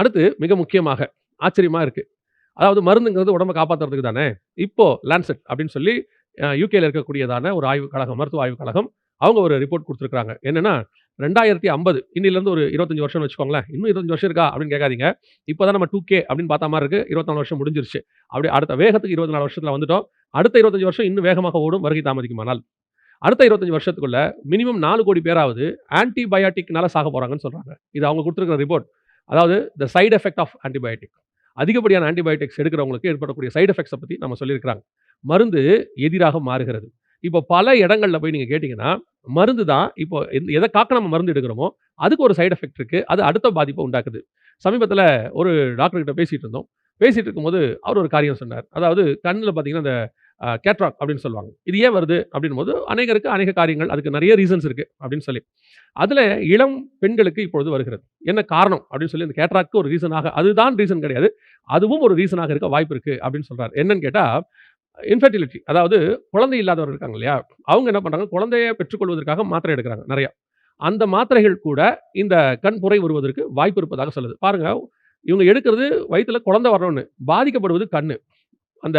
அடுத்து மிக முக்கியமாக ஆச்சரியமாக இருக்குது அதாவது மருந்துங்கிறது உடம்ப காப்பாற்றுறதுக்கு தானே. இப்போ லான்செட் அப்படின்னு சொல்லி அ இருக்கக்கூடியதான ஒரு ஆய்வுக் கழகம், மருத்துவ ஆய்வுக் கழகம். அவங்க ஒரு ரிப்போர்ட் கொடுத்துருக்காங்க என்னென்னா ரெண்டாயிரத்தி ஐம்பது இன்னிலேருந்து ஒரு 25 வருஷம்னு வச்சுக்கோங்களேன். இன்னும் 25 வருஷம் இருக்கா? அப்படின்னு கேட்காதீங்க. இப்போ தான் நம்ம 2கே அப்படின்னு பார்த்த மாதிரி இருக்குது இருபத்தாலு வருஷம் முடிஞ்சிருச்சு. அப்படியே அடுத்த வேகத்துக்கு இருபத்தி நாலு வருஷத்தில் வந்துட்டோம். அடுத்த 25 வருஷம் இன்னும் வேகமாக ஓடும் வருகை தாமதிக்குமானால். அடுத்த 25 வருஷத்துக்குள்ள மினிமம் நாலு கோடி பேராவது ஆன்டிபயோட்டிக்னால சாக போகிறாங்கன்னு சொல்கிறாங்க இது அவங்க கொடுத்துருக்குற ரிப்போர்ட். அதாவது the side effect of antibiotic அதிகப்படியான ஆன்டிபயோட்டிக்ஸ் எடுக்கிறவங்களுக்கு ஏற்படக்கூடிய சைடு எஃபெக்ட்ஸை பற்றி நம்ம சொல்லியிருக்கிறாங்க. மருந்து எதிராக மாறுகிறது. இப்போ பல இடங்களில் போய் நீங்கள் கேட்டிங்கன்னா மருந்து தான் இப்போ எதை காக்க நம்ம மருந்து எடுக்கிறோமோ, அதுக்கு ஒரு சைட் எஃபெக்ட் இருக்குது அது அடுத்த பாதிப்பை உண்டாக்குது. சமீபத்தில் ஒரு டாக்டர் பேசிகிட்டு இருந்தோம். பேசிகிட்டு இருக்கும்போது அவர் ஒரு காரியம் சொன்னார். அதாவது கண்ணில் பார்த்தீங்கன்னா, இந்த கேட்ராக் அப்படின்னு சொல்லுவாங்க. இது ஏன் வருது? அப்படின்னும்போது அநேகருக்கு அநேக காரியங்கள் அதுக்கு நிறைய ரீசன்ஸ் இருக்குது அப்படின்னு சொல்லி. அதில் இளம் பெண்களுக்கு இப்பொழுது வருகிறது. என்ன காரணம்? அப்படின்னு சொல்லி அந்த கேட்ராக்கு ஒரு ரீசனாக அதுதான் ரீசன் கிடையாது. அதுவும் ஒரு ரீசனாக இருக்க வாய்ப்பு இருக்குது அப்படின்னு சொல்கிறார் என்னன்னு கேட்டால் இன்ஃபர்டிலிட்டி அதாவது குழந்தை இல்லாதவர்கள் இருக்காங்க இல்லையா? அவங்க என்ன பண்ணுறாங்க குழந்தையை பெற்றுக்கொள்வதற்காக மாத்திரை எடுக்கிறாங்க நிறையா அந்த மாத்திரைகள் கூட இந்த கண் புரை வருவதற்கு வாய்ப்பு இருப்பதாக சொல்லுது. பாருங்கள் இவங்க எடுக்கிறது வயிற்றில் குழந்தை வரணும்னு. பாதிக்கப்படுவது கண் அந்த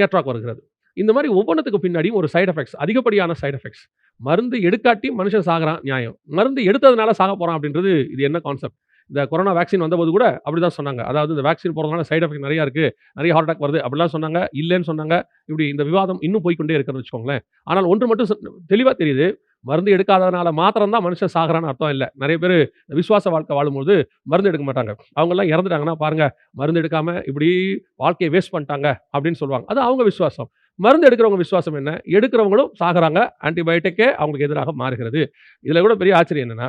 கேட்ராக் வருகிறது. இந்த மாதிரி ஒவ்வொன்றத்துக்கு பின்னாடியும் ஒரு சைட் எஃபெக்ட்ஸ் அதிகப்படியான சைட் எஃபெக்ட்ஸ். மருந்து எடுக்காட்டி மனுஷன் சாகிறான் நியாயம். மருந்து எடுத்ததுனால சாக போகிறான் அப்படின்றது இது என்ன கான்செப்ட்? இந்த கொரோனா வேக்சின் வந்தபோது கூட அப்படி தான் சொன்னாங்க. அதாவது இந்த வேக்சின் போகிறதுனால சைட் எஃபெக்ட் நிறையா இருக்குது நிறைய ஹார்ட் அட்டாக் வருது அப்படிலாம் சொன்னாங்க. இல்லைன்னு சொன்னாங்க. இப்படி இந்த விவாதம் இன்னும் போய்க்கொண்டே இருக்குன்னு வச்சுக்கோங்களேன். ஆனால் ஒன்று மட்டும் தெளிவாக தெரியுது. மருந்து எடுக்காததுனால மாத்திரம்தான் மனுஷன் சாகிறான்னு அர்த்தம் இல்லை நிறைய பேர் விசுவாச வாழ்க்கை வாழும்போது மருந்து எடுக்க மாட்டாங்க. அவங்கெல்லாம் இறந்துட்டாங்கன்னா பாருங்க, மருந்து எடுக்காமல் இப்படி வாழ்க்கையை வேஸ்ட் பண்ணிட்டாங்க அப்படின்னு சொல்லுவாங்க. அது அவங்க விசுவாசம். மருந்து எடுக்கிறவங்க விசுவாசம் என்ன? எடுக்கிறவங்களும் சாகிறாங்க ஆன்டிபயோட்டிக்கே அவங்களுக்கு எதிராக மாறுகிறது. இதில் கூட பெரிய ஆச்சரியம் என்னென்னா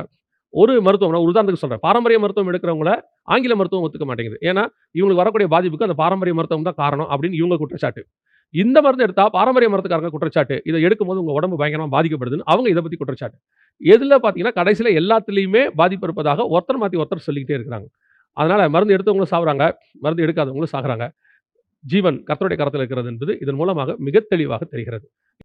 ஒரு மருத்துவம் நான் உதாரணத்துக்கு சொல்கிறேன் பாரம்பரிய மருத்துவம் எடுக்கிறவங்கள ஆங்கில மருத்துவம் ஒத்துக்க மாட்டேங்குது. ஏன்னா, இவங்களுக்கு வரக்கூடிய பாதிப்புக்கு அந்த பாரம்பரிய மருத்துவம் தான் காரணம் அப்படின்னு இவங்க குற்றச்சாட்டு. இந்த மருந்து எடுத்தால் பாரம்பரிய மருத்துவக்காரங்க குற்றச்சாட்டு. இதை எடுக்கும்போது உங்கள் உடம்பு பயங்கரமாக பாதிக்கப்படுதுன்னு அவங்க இதை பத்தி குற்றச்சாட்டு. எதுல பார்த்தீங்கன்னா, கடைசியில எல்லாத்துலயுமே பாதிப்பு இருப்பதாக ஒருத்தர் மாத்தி ஒருத்தர் சொல்லிக்கிட்டே இருக்கிறாங்க. அதனால மருந்து எடுத்தவங்களும் சாகுறாங்க மருந்து எடுக்காதவங்களும் சாகுறாங்க. ஜீவன் கர்த்தருடைய கரத்தில் இருக்கிறது என்பது இதன் மூலமாக மிக தெளிவாக தெரிகிறது.